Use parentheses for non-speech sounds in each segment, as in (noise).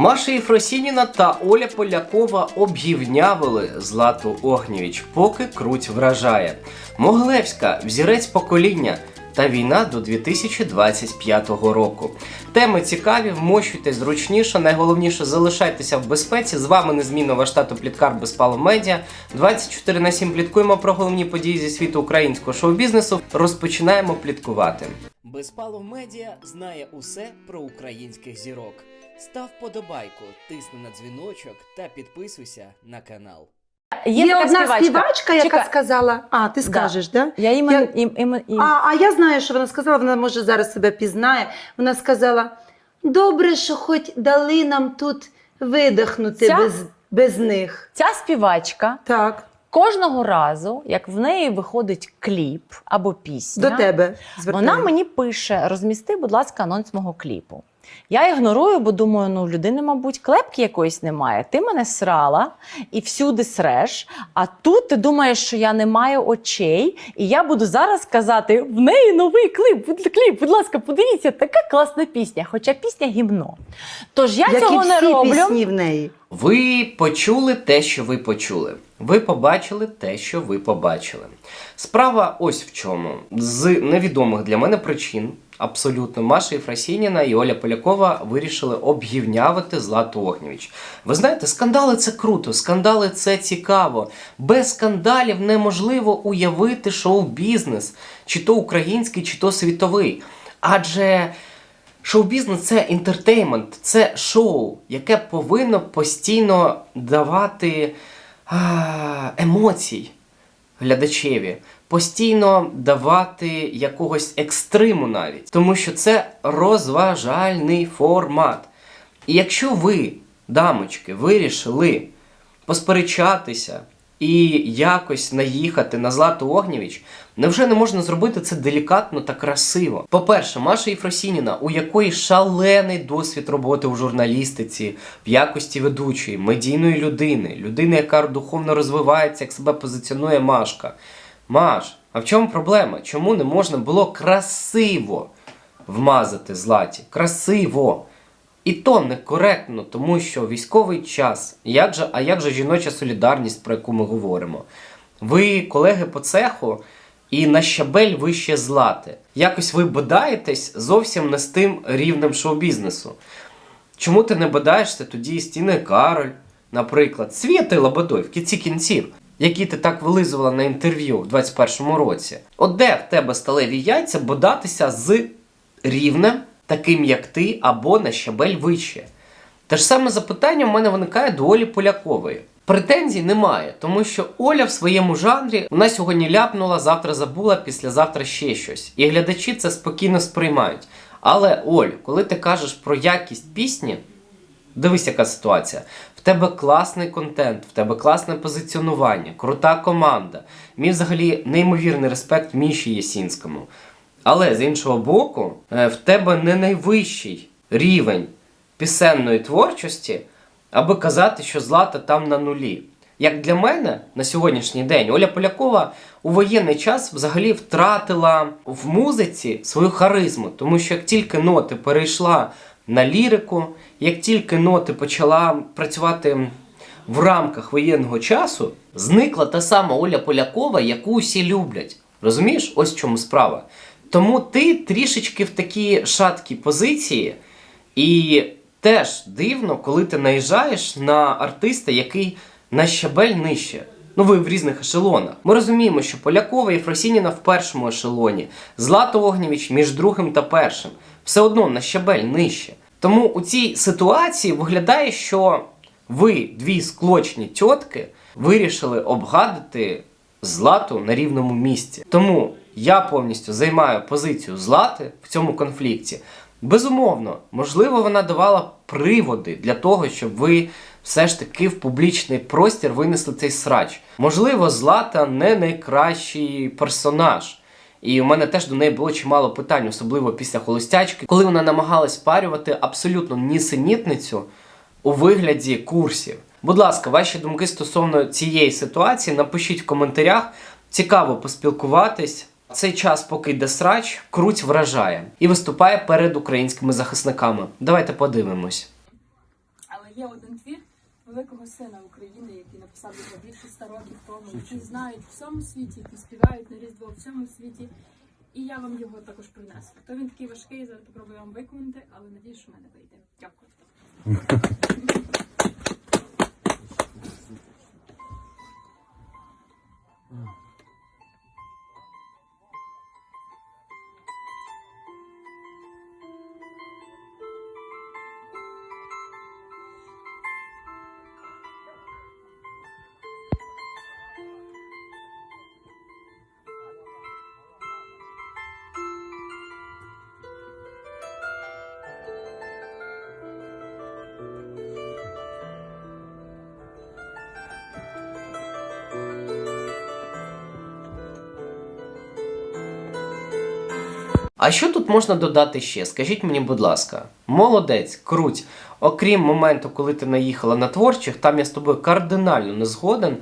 Маша Єфросініна та Оля Полякова об'ївнявили Злату Огнєвіч, поки круть вражає. Моглевська взірець покоління та війна до 2025 року. Теми цікаві, вмощуйте зручніше. Найголовніше залишайтеся в безпеці. З вами незмінно ваш тато Пліткар Безпало Медіа. 24 на 7 пліткуємо про головні події зі світу українського шоу-бізнесу. Розпочинаємо пліткувати. Безпалов Медіа знає усе про українських зірок. Став подобайку, тисни на дзвіночок та підписуйся на канал. Є, Є, така одна співачка, співачка, яка Чекай, сказала. А, ти скажеш, да? Я імен, Я- ім, ім, ім, А, а я знаю, що вона сказала. Вона може зараз себе пізнає. Вона сказала: добре, що хоч дали нам тут видихнути Ця? без, без них. Ця співачка Так, кожного разу, як в неї виходить кліп або пісня, до тебе. вона мені пише: розмісти, будь ласка, анонс мого кліпу. Я ігнорую, бо думаю, ну в людини, мабуть, клепки якоїсь немає. Ти мене срала і всюди среш. А тут ти думаєш, що я не маю очей, і я буду зараз казати: в неї новий кліп, кліп, будь ласка, подивіться, така класна пісня, хоча пісня гімно. Тож я Як і цього не всі роблю. пісні в неї. Ви почули те, що ви почули. Ви побачили те, що ви побачили. Справа ось в чому. З невідомих для мене причин. Абсолютно, Маша Єфросініна і Оля Полякова вирішили об'ївнявити Злату Огнєвіч. Ви знаєте, скандали це круто, скандали це цікаво. Без скандалів неможливо уявити шоу-бізнес, чи то український, чи то світовий. Адже Шоу-бізнес це інтертеймент, це шоу, яке повинно постійно давати а, емоцій глядачеві, постійно давати якогось екстриму навіть, тому що це розважальний формат. І якщо ви, дамочки, вирішили посперечатися і якось наїхати на Злату Огнєвіч, невже не можна зробити це делікатно та красиво? По-перше, Маша Єфросініна, у якої шалений досвід роботи у журналістиці, в якості ведучої, медійної людини, людини, яка духовно розвивається, як себе позиціонує Машка. Маш, а в чому проблема? Чому не можна було красиво вмазати златі? Красиво! І то некоректно, тому що військовий час, як же, а як же жіноча солідарність, про яку ми говоримо? Ви, колеги по цеху, і на щабель вище злати. Якось ви бодаєтесь зовсім не з тим рівнем шоу-бізнесу. Чому ти не бодаєшся тоді з Тіною Кароль, наприклад, Світи Лободой в кінці кінців, які ти так вилизувала на інтерв'ю в 21-му році? От де в тебе сталеві яйця бодатися з рівнем, таким як ти, або на щабель вище? Те ж саме запитання в мене виникає до Олі Полякової. Претензій немає, тому що Оля в своєму жанрі вона сьогодні ляпнула, завтра забула, післязавтра ще щось. І глядачі це спокійно сприймають. Але Оль, коли ти кажеш про якість пісні, дивись, яка ситуація. В тебе класний контент, в тебе класне позиціонування, крута команда. Мій взагалі неймовірний респект Міші Єсінському. Але з іншого боку, е, в тебе не найвищий рівень пісенної творчості, аби казати, що злата там на нулі. Як для мене на сьогоднішній день Оля Полякова у воєнний час взагалі втратила в музиці свою харизму, тому що як тільки ноти перейшла на лірику, як тільки ноти почала працювати в рамках воєнного часу, зникла та сама Оля Полякова, яку усі люблять. Розумієш, ось в чому справа. Тому ти трішечки в такій шаткій позиції, і теж дивно, коли ти наїжджаєш на артиста, який на щабель нижче. Ну, ви в різних ешелонах. Ми розуміємо, що Полякова і Фросініна в першому ешелоні, Злато Огнєвіч між другим та першим. Все одно на щабель нижче. Тому у цій ситуації виглядає, що ви, дві склочні тітки, вирішили обгадити Злату на рівному місці. Тому я повністю займаю позицію Злати в цьому конфлікті. Безумовно, можливо, вона давала приводи для того, щоб ви все ж таки в публічний простір винесли цей срач. Можливо, Злата не найкращий персонаж. І у мене теж до неї було чимало питань, особливо після холостячки, коли вона намагалась парювати абсолютно нісенітницю у вигляді курсів. Будь ласка, ваші думки стосовно цієї ситуації напишіть в коментарях. Цікаво поспілкуватись. Цей час, поки йде срач, круть вражає і виступає перед українськими захисниками. Давайте подивимось. Але Є один твір великого сина України, який написав його більше ста років тому, який знають в всьому світі, які співають на різдво в всьому світі. І я вам його також принесу. То він такий важкий, зараз попробую вам виконати, але надію, що в мене вийде. Дякую. (laughs) (laughs) А що тут можна додати ще? Скажіть мені, будь ласка, молодець, круть. Окрім моменту, коли ти наїхала на творчих, там я з тобою кардинально не згоден.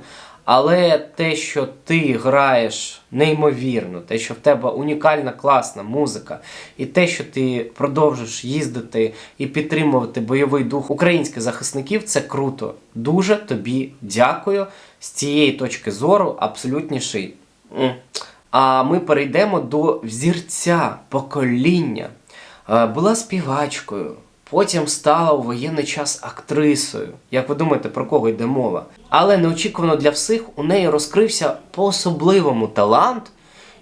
Але те, що ти граєш неймовірно, те, що в тебе унікальна класна музика, і те, що ти продовжиш їздити і підтримувати бойовий дух українських захисників, це круто. Дуже тобі дякую. З цієї точки зору абсолютніший. А ми перейдемо до взірця покоління. Е, Була співачкою, потім стала у воєнний час актрисою. Як ви думаєте, про кого йде мова? Але неочікувано для всіх у неї розкрився по-особливому талант,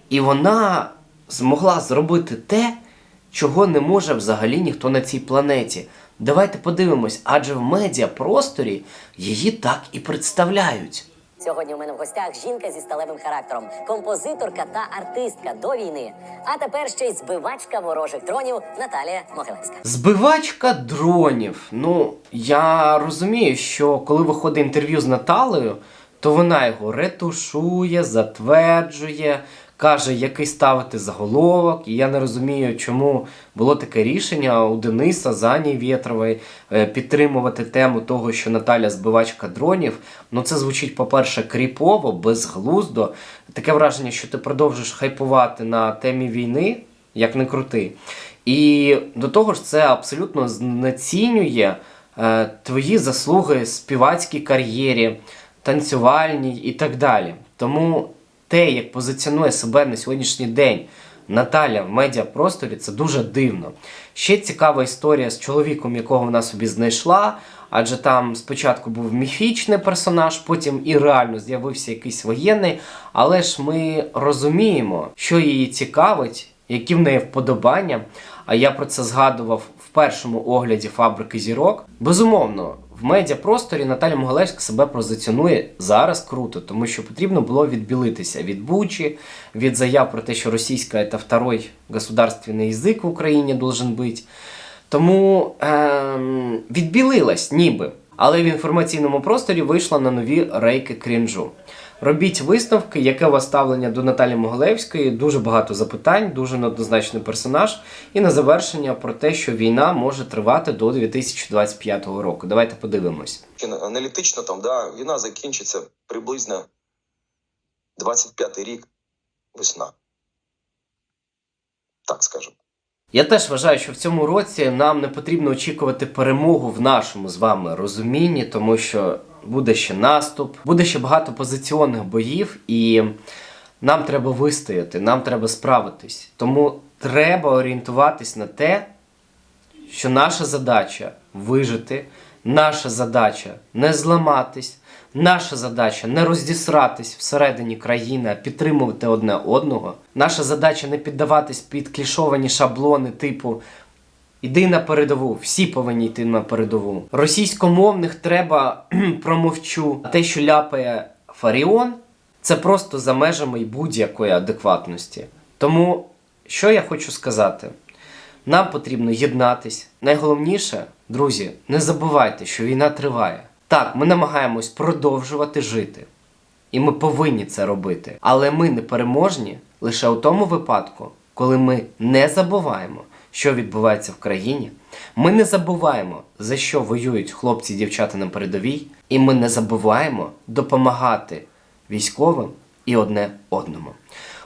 і вона змогла зробити те, чого не може взагалі ніхто на цій планеті. Давайте подивимось, адже в медіапросторі її так і представляють. Сьогодні у мене в гостях жінка зі сталевим характером, композиторка та артистка до війни. А тепер ще й збивачка ворожих дронів Наталія Могилевська. Збивачка дронів. Ну, я розумію, що коли виходить інтерв'ю з Наталею, то вона його ретушує, затверджує, каже, який ставити заголовок. І я не розумію, чому було таке рішення у Дениса Зані Вєтрової е, підтримувати тему того, що Наталя збивачка дронів. Ну, це звучить, по-перше, кріпово, безглуздо. Таке враження, що ти продовжиш хайпувати на темі війни, як не крути. І до того ж, це абсолютно знецінює е, твої заслуги співацькій кар'єрі, танцювальній і так далі. Тому те, як позиціонує себе на сьогоднішній день Наталя в медіапросторі, це дуже дивно. Ще цікава історія з чоловіком, якого вона собі знайшла. Адже там спочатку був міфічний персонаж, потім і реально з'явився якийсь воєнний. Але ж ми розуміємо, що її цікавить, які в неї вподобання. А я про це згадував в першому огляді фабрики зірок. Безумовно, в медіапросторі Наталя Могилевська себе позиціонує зараз круто, тому що потрібно було відбілитися від Бучі, від заяв про те, що російська це второй государственний язик в Україні должен бути. Тому ем, відбілилась ніби. Але в інформаційному просторі вийшла на нові рейки крінжу. Робіть висновки, яке у вас ставлення до Наталі Могилевської, дуже багато запитань, дуже неоднозначний персонаж. І на завершення про те, що війна може тривати до 2025 року. Давайте подивимось. Аналітично там, да, війна закінчиться приблизно 25-й рік, весна. Так скажемо. Я теж вважаю, що в цьому році нам не потрібно очікувати перемогу в нашому з вами розумінні, тому що буде ще наступ, буде ще багато позиціонних боїв, і нам треба вистояти, нам треба справитись. Тому треба орієнтуватись на те, що наша задача вижити, наша задача не зламатись, наша задача не роздісратись всередині країни, а підтримувати одне одного. Наша задача не піддаватись під клішовані шаблони типу. Іди на передову, всі повинні йти на передову. Російськомовних треба промовчу. А те, що ляпає Фаріон, це просто за межами будь-якої адекватності. Тому, що я хочу сказати? Нам потрібно єднатись. Найголовніше, друзі, не забувайте, що війна триває. Так, ми намагаємось продовжувати жити. І ми повинні це робити. Але ми не переможні лише у тому випадку, коли ми не забуваємо, що відбувається в країні. Ми не забуваємо, за що воюють хлопці і дівчата на передовій, і ми не забуваємо допомагати військовим і одне одному.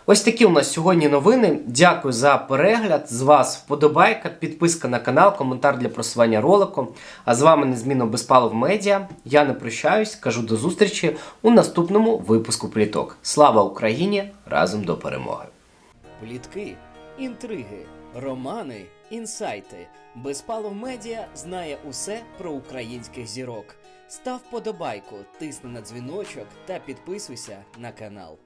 Ось такі у нас сьогодні новини. Дякую за перегляд. З вас вподобайка, підписка на канал, коментар для просування ролику. А з вами незмінно Безпалов Медіа. Я не прощаюсь, кажу до зустрічі у наступному випуску Пліток. Слава Україні! Разом до перемоги! Плітки, інтриги, романи, інсайти. Безпалов Медіа знає усе про українських зірок. Став подобайку, тисни на дзвіночок та підписуйся на канал.